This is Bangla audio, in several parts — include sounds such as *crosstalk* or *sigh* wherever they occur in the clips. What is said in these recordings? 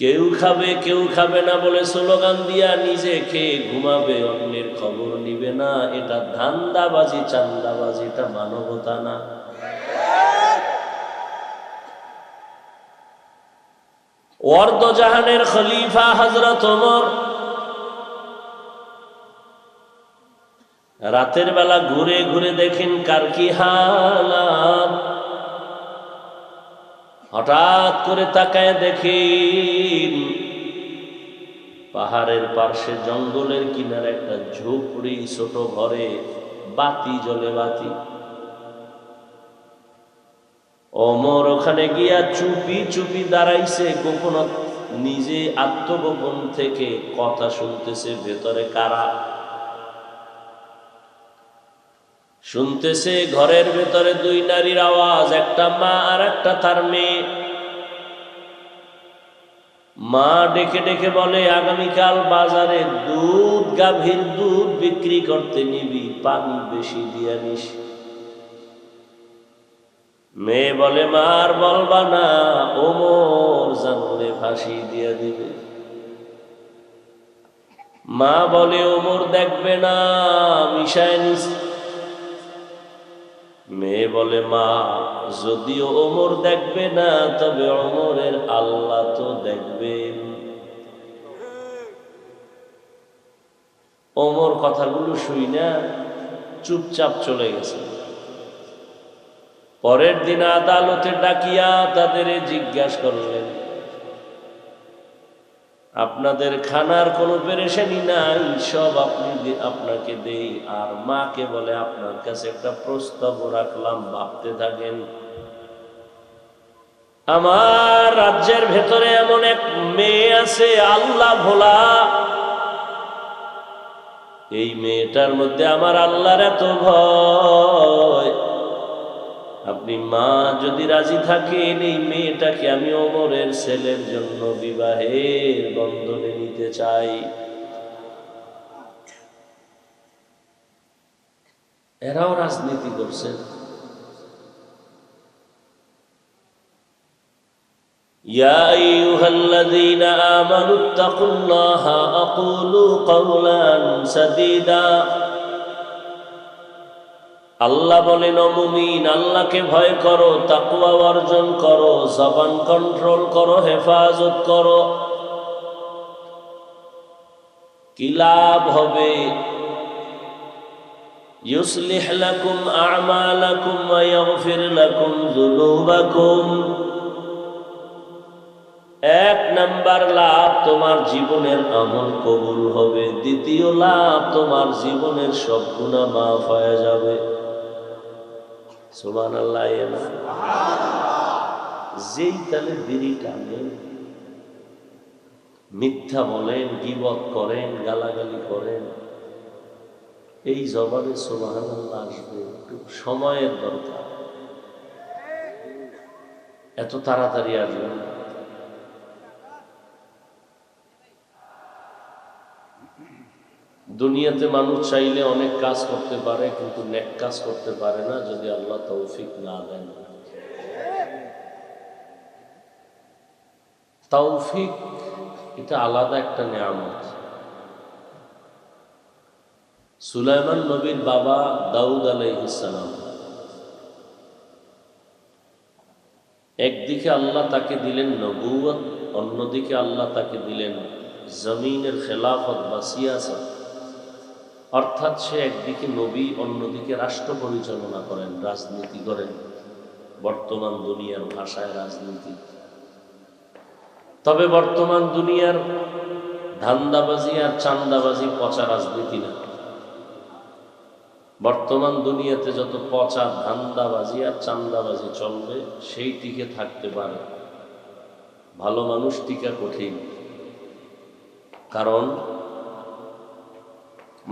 কেউ খাবে কেউ খাবে না বলে স্লোগান দিয়া নিজে খেয়ে ঘুমাবে, অন্যের খবর নিবে না। এটা ধান্দাবাজি, চান্দাবাজি, এটা মানবতা না। ওয়ার্দ জাহানের খলিফা হজরত রাতের বেলা ঘুরে ঘুরে দেখেন কার কি হালাত। হঠাৎ করে তাকায় দেখেন পাহাড়ের পার্শ্বে জঙ্গলের কিনারে একটা ঝুপড়ি ছোট ঘরে বাতি জলে বাতি। অমর ওখানে গিয়া চুপি চুপি দাঁড়াইছে, গোপন নিজে আত্মগোপন থেকে কথা শুনতেছে ভেতরে কারা। শুনতেছে ঘরের ভেতরে দুই নারীর আওয়াজ, একটা মা আর একটা তার মেয়ে। মা ডেকে ডেকে বলে, আগামীকাল বাজারে দুধ, গাভীর দুধ বিক্রি করতে নিবি, পানি বেশি দিয়া নিস। মেয়ে বলে মার বলবা না, ওমর জানলে ফাঁসি দিয়া দিবে। মা বলে, ওমর দেখবে না, মিশায় মেয়ে বলে, মা, যদিও ওমর দেখবে না, তবে ওমরের আল্লাহ তো দেখবেন ওমর কথাগুলো শুই না, চুপচাপ চলে গেছে। পরের দিন আদালতে ডাকিয়া তাদের জিজ্ঞাসা করলেন আপনাদের খানার কোনো পেরেশানি নাই, সব আপনি আপনাকে দেই। আর মাকে বলে, আপনার কাছে একটা প্রস্তাব রাখলাম, ভাবতে থাকেন। আমার রাজ্যের ভেতরে এমন এক মেয়ে আছে, আল্লাহ ভোলা। এই মেয়েটার মধ্যে আমার আল্লাহর এত ভয়। আপনি মা যদি রাজি থাকেন এই মেয়েটাকে আমি ওমরের ছেলের জন্য বিবাহের বন্ধনে নিতে চাই এরাও রাজনীতি করছেন يا أيها الذين آمنوا اتقوا الله أقولوا قولا سديدا আল্লাহ বলেন অমুমিন আল্লাহকে ভয় করো তাকুয়া অর্জন করো জবান কন্ট্রোল করো হেফাজত করো কি লাভ হবে يصلح لكم أعمالكم ويغفر لكم ذنوبكم এক নাম্বার লাভ তোমার জীবনের আমল কবুল হবে দ্বিতীয় লাভ তোমার জীবনের সব গুণা মাফ হয়ে যাবে সুমান আল্লাহ যেই তালে বিড়ি টানেন, মিথ্যা বলেন, গিবত করেন, গালাগালি করেন, এই জবাবে আল্লাহ আসবে, একটু সময়ের দরকার। এত তাড়াতাড়ি আসবে না। দুনিয়াতে মানুষ চাইলে অনেক কাজ করতে পারে, কিন্তু নেক কাজ করতে পারে না যদি আল্লাহ তৌফিক না দেন। তৌফিক, এটা আলাদা একটা নিয়ামত। সুলাইমান নবীর বাবা দাউদ আলাইহিসালাম একদিকে আল্লাহ তাকে দিলেন নবুয়ত অন্যদিকে আল্লাহ তাকে দিলেন জমিনের খেলাফত বা সিয়াসত। অর্থাৎ সে একদিকে নবী, অন্যদিকে রাষ্ট্র পরিচালনা করেন, রাজনীতি করেন। বর্তমান দুনিয়ার ভাষায় রাজনীতি। তবে বর্তমান দুনিয়ার ধান্দাবাজি আর চান্দাবাজি পচা রাজনীতি না। বর্তমান দুনিয়াতে যত পচা, ধান্দাবাজি আর চান্দাবাজি চলবে সেই টিকে থাকতে পারে। ভালো মানুষ টিকা কঠিন। কারণ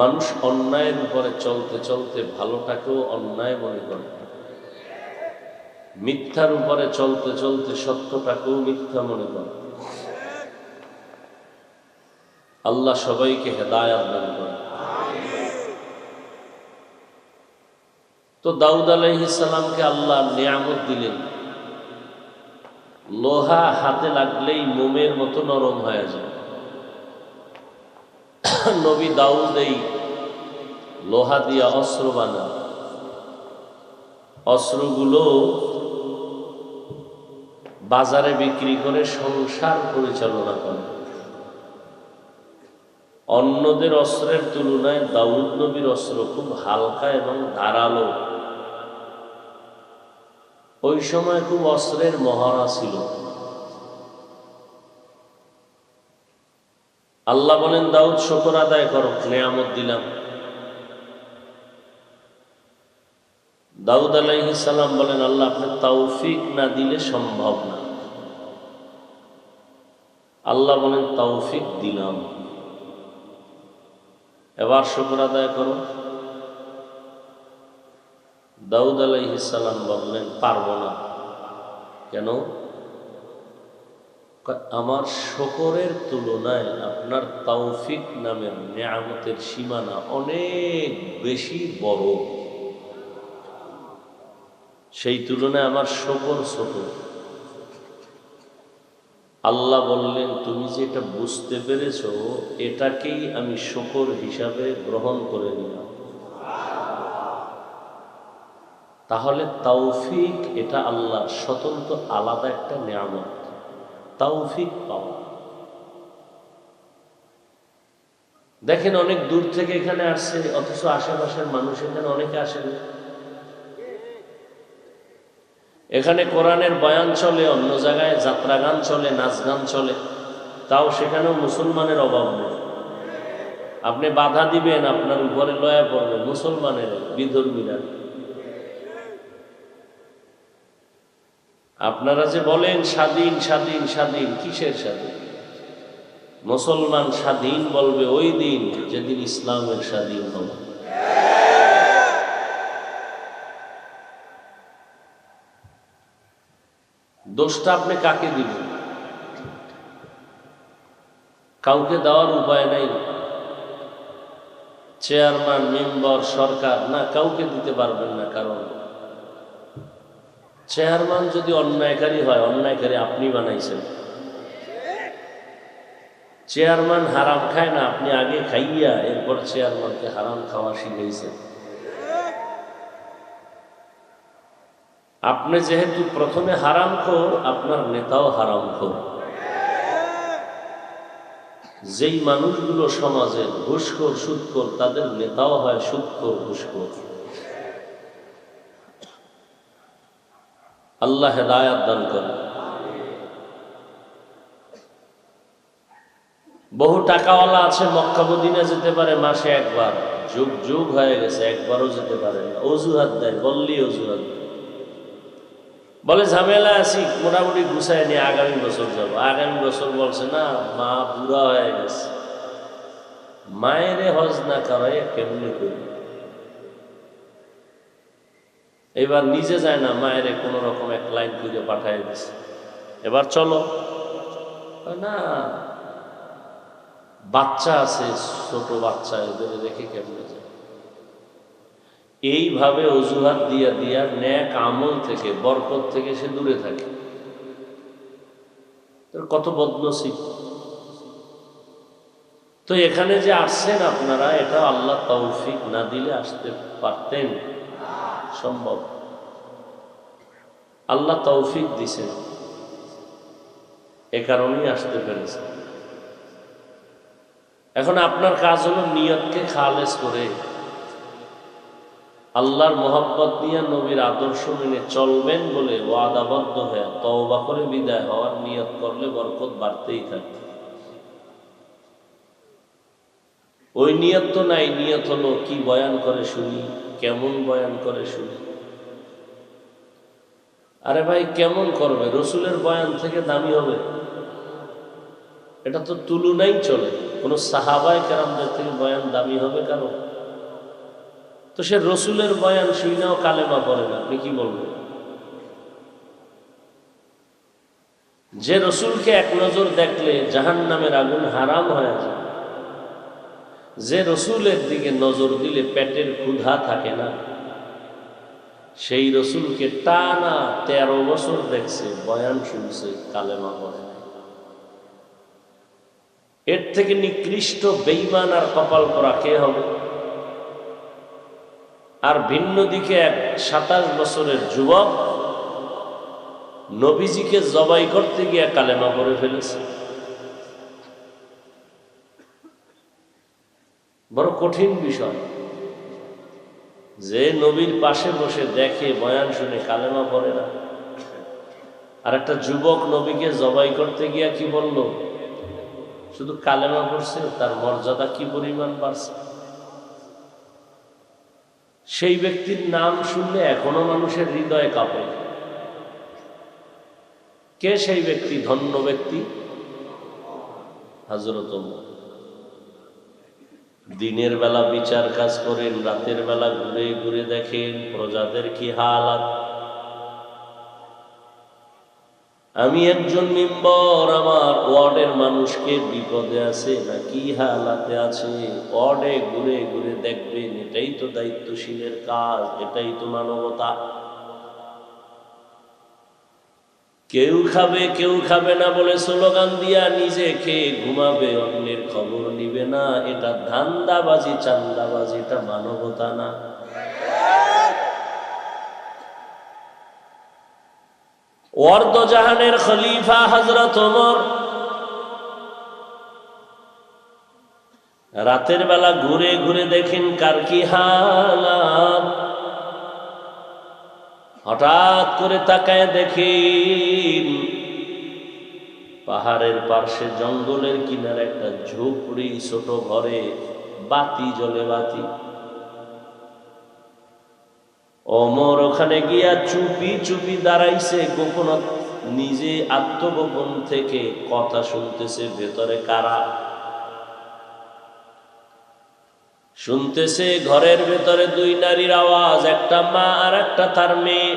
মানুষ অন্যায়ের উপরে চলতে চলতে ভালোটাকেও অন্যায় মনে করে। মিথ্যার উপরে চলতে চলতে সত্যটাকেও মিথ্যা মনে করে। আল্লাহ সবাইকে হেদায়াত দান করে তো দাউদ আলাইহিসালামকে আল্লাহ নিয়ামত দিলেন। লোহা হাতে লাগলেই মোমের মতো নরম হয়ে যায়। *coughs* নবী দাউদ এই লোহা দিয়া অস্ত্র বানা। অস্ত্রগুলো বাজারে বিক্রি করে সংসার পরিচালনা করে। অন্যদের অস্ত্রের তুলনায় দাউদ নবীর অস্ত্র খুব হালকা এবং ধারালো। ওই সময় খুব অস্ত্রের মহারা ছিল। আল্লাহ বলেন, দাউদ, শকর আদায় করো, নেয়ামত দিলাম। দাউদ আলাইহিসাল্লাম বলেন, আল্লাহ আপনি তৌফিক না দিলে সম্ভব না। আল্লাহ বলেন, তৌফিক দিলাম। এবার শুক্র আদায় করো। দাউদ আলাইহিসাল্লাম বললেন, পারব না। কেন? আমার শকরের তুলনায় আপনার তৌফিক নামের নিয়ামতের সীমানা অনেক বেশি বড়। সেই তুলনায় আমার শকর ছোট। আল্লাহ বললেন, তুমি যে এটা বুঝতে পেরেছ, এটাকেই আমি শকর হিসাবে গ্রহণ করে নিলাম। তাহলে তৌফিক এটা আল্লাহ স্বতন্ত্র আলাদা একটা নিয়ামত। তৌফিক পাওয়া দেখেন অনেক দূর থেকে এখানে আসছে, অথচ আশেপাশের মানুষ এখানে অনেকে আসেন এখানে কোরআনের বয়ান চলে, অন্য জায়গায় যাত্রা গান চলে নাচ গান চলে, তাও সেখানেও মুসলমানের অভাব নেই। আপনি বাধা দিবেন, আপনার উপরে লয়া পড়বে মুসলমানের, বিধর্মীরা। আপনারা যে বলেন স্বাধীন স্বাধীন স্বাধীন, কিসের স্বাধীন? মুসলমান স্বাধীন বলবে ওই দিন যেদিন ইসলামের স্বাধীন হবে। দোষটা আপনি কাকে দিবেন? কাউকে দেওয়ার উপায় নাই। চেয়ারম্যান, মেম্বার, সরকার, না, কাউকে দিতে পারবেন না কারণ চেয়ারম্যান যদি অন্যায়কারী হয়, অন্যায়কারী আপনি বানাইছেন। চেয়ারম্যান হারাম খায় না, আপনি আগে খাইয়া এরপর চেয়ারম্যানকে হারাম খাওয়া শিখাইছেন। আপনি যেহেতু প্রথমে হারাম খোর, আপনার নেতাও হারাম খোর। যেই মানুষগুলো সমাজের ঘুষখোর সুৎখোর তাদের নেতাও হয় সুৎখোর ঘুষখোর। আল্লাহ হেদায়াত দান করে বহু টাকাওয়ালা আছে, মক্কা মদিনা যেতে পারে মাসে একবার। যুগ যুগ হয়ে গেছে, একবারও যেতে পারে অজুহাত দেয় বললি অজুহাত। বলে, ঝামেলা আছি, মোটামুটি গুছায় নিয়ে আগামী বছর যাব। আগামী বছর বলছে, না, মা বুড়া হয়ে গেছে। মায়েরে হজ না করাই কেমনি করি এবার নিজে যায় না, মায়েরে কোনো রকম এক লাইন খুঁজে পাঠাই দিছে। এবার চলো। না, বাচ্চা আছে, ছোট বাচ্চা, এদের রেখে কেমনে যায় এইভাবে অজুহাত দিয়া দিয়া ন্যাক আমল থেকে, বরকত থেকে সে দূরে থাকে। কত বদনসিব। তো এখানে যে আসছেন আপনারা এটা আল্লাহ তৌফিক না দিলে আসতে পারতেন। সম্ভব। আল্লাহ তৌফিক দিছেন এ কারণেই আসতে পেরেছে। এখন আপনার কাজ হলো নিয়তকে খালেজ করে আল্লাহর মোহাব্বত নিয়ে নবীর আদর্শ মেনে চলবেন বলে ওয়াদাবদ্ধ হয়ে তওবা করে বিদায় হওয়ার নিয়ত করলে বরকত বাড়তেই থাকে ওই নিয়ত তো নাই, নিয়ত হলো কি বয়ান করে শুনি। কেমন বয়ান করে শুনে আরে ভাই, কেমন করবে? রসুলের বয়ান থেকে দামি হবে। এটা তো তুলনাই চলে। কোনো সাহাবায় কেরামদের থেকে বয়ান দামি হবে কারও তো সে রসুলের বয়ান শুইনাও কালেমা পড়ে না, আপনি কি বলবেন? যে রসুলকে এক নজর দেখলে জাহান নামের আগুন হারাম হয়ে যায়। যে রসুলের দিকে নজর দিলে পেটের ক্ষুধা থাকে না, সেই রসুলকে টানা তেরো বছর দেখছে, বয়ান শুনছে, কালেমা পড়ে এর থেকে নিকৃষ্ট বেইমান আর কপাল করা কে হবে? আর ভিন্ন দিকে এক সাতাশ বছরের যুবক নবীজিকে জবাই করতে গিয়ে কালেমা করে ফেলেছে। বড় কঠিন বিষয়। যে নবীর পাশে বসে দেখে বয়ান শুনে কালেমা পড়ে না। আর একটা যুবক নবীকে জবাই করতে গিয়া কি বলল? শুধু কালেমা পড়ছে, তার মর্যাদা কি পরিমাণ বাড়ছে? সেই ব্যক্তির নাম শুনলে এখনও মানুষের হৃদয়ে কাঁপে। কে সেই ব্যক্তি? ধন্য ব্যক্তি? হাজরত। দিনের বেলা বিচার কাজ করেন, রাতের বেলা ঘুরে ঘুরে দেখেন প্রজাদের কি হালাত। আমি একজন মেম্বর, আমার ওয়ার্ডের মানুষকে বিপদে আছে না কি হালাতে আছে? ওয়ার্ডে ঘুরে ঘুরে দেখবেন, এটাই তো দায়িত্বশীলের কাজ, এটাই তো মানবতা। কেউ খাবে কেউ খাবে না বলে স্লোগান দিয়া নিজে খেয়ে ঘুমাবে, অন্যের খবর নিবে না। এটা ধান্দাবাজি, চান্দাবাজি, এটা মানবতা না। ওয়ার্দ জাহানের খলিফা হজরত ওমর রাতের বেলা ঘুরে ঘুরে দেখেন কার কি হালাত। হঠাৎ করে তাকায় দেখি পাহাড়ের পার্শ্বে জঙ্গলের কিনারে একটা ঝুপড়ি ছোট ঘরে বাতি জ্বলে বাতি। অমর ওখানে গিয়া চুপি চুপি দাঁড়াইছে, গোপন নিজে আত্মগোপন থেকে কথা শুনতেছে ভেতরে কারা? শুনতেছে ঘরের ভেতরে দুই নারীর আওয়াজ, একটা মা আর একটা তার মেয়ে।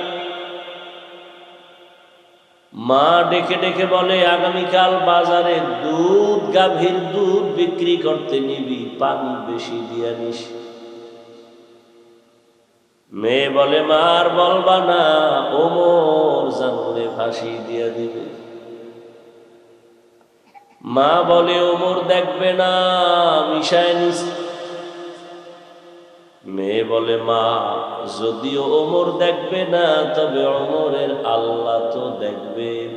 মা ডেকে ডেকে বলে, আগামীকাল বাজারে দুধ, গাভীর দুধ বিক্রি করতে নিবি, পানি বেশি দিয়ে নিস মেয়ে বলে মার বলবা না, ওমর জানুরে ফাঁসি দিয়া দিবে। মা বলে, ওমর দেখবে না, মিশায় নিস। মেয়ে বলে, মা, যদিও ওমর দেখবে না, তবে ওমরের আল্লাহ তো দেখবেন।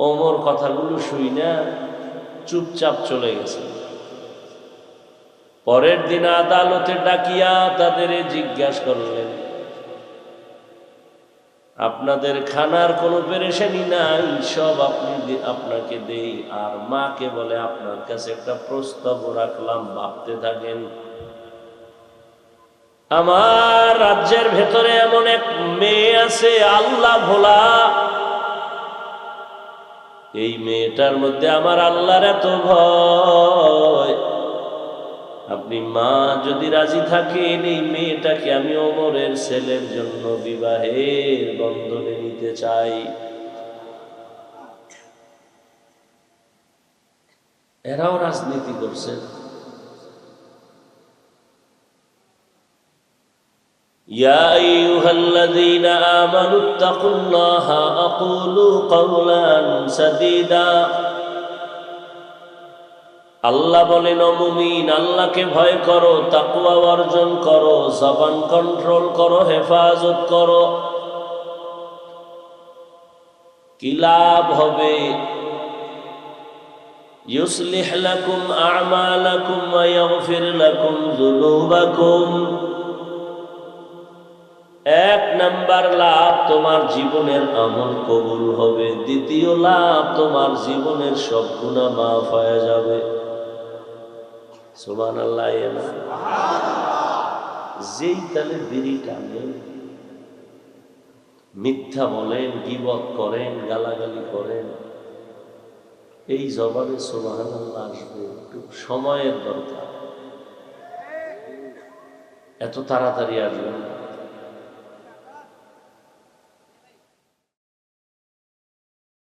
ওমর কথাগুলো শুই না, চুপচাপ চলে গেছে। পরের দিন আদালতে ডাকিয়া তাদের জিজ্ঞাসা করলেন আপনাদের খানার কোনো পেরেশানি নাই, সব আপনি আপনাকে দেই। আর মাকে বলে, আপনার কাছে একটা প্রস্তাব রাখলাম, ভাবতে থাকেন। আমার রাজ্যের ভেতরে এমন এক মেয়ে আছে, আল্লাহ ভোলা। এই মেয়েটার মধ্যে আমার আল্লাহর এত ভয়। আপনি মা যদি রাজি থাকেন এই মেয়েটাকে আমি ওমরের ছেলের জন্য বিবাহের বন্ধনে নিতে চাই এরাও রাজনীতি করছেন يا أيها الذين آمنوا اتقوا الله أقولوا قولا سديدا আল্লাহ বলেন অমুমিন আল্লাহকে ভয় করো তাকুয়া অর্জন করো জবান কন্ট্রোল করো হেফাজত করো কি লাভ হবে يصلح لكم أعمالكم ويغفر لكم ذنوبكم এক নাম্বার লাভ তোমার জীবনের আমল কবুল হবে দ্বিতীয় লাভ তোমার জীবনের সব গুণা মাফ হয়ে যাবে সুমান আল্লাহ যেই তালে বিড়ি টানেন, মিথ্যা বলেন, গিবত করেন, গালাগালি করেন, এই জবাবে সুবাহান আল্লাহ আসবে, একটু সময়ের দরকার। এত তাড়াতাড়ি আসবেন। না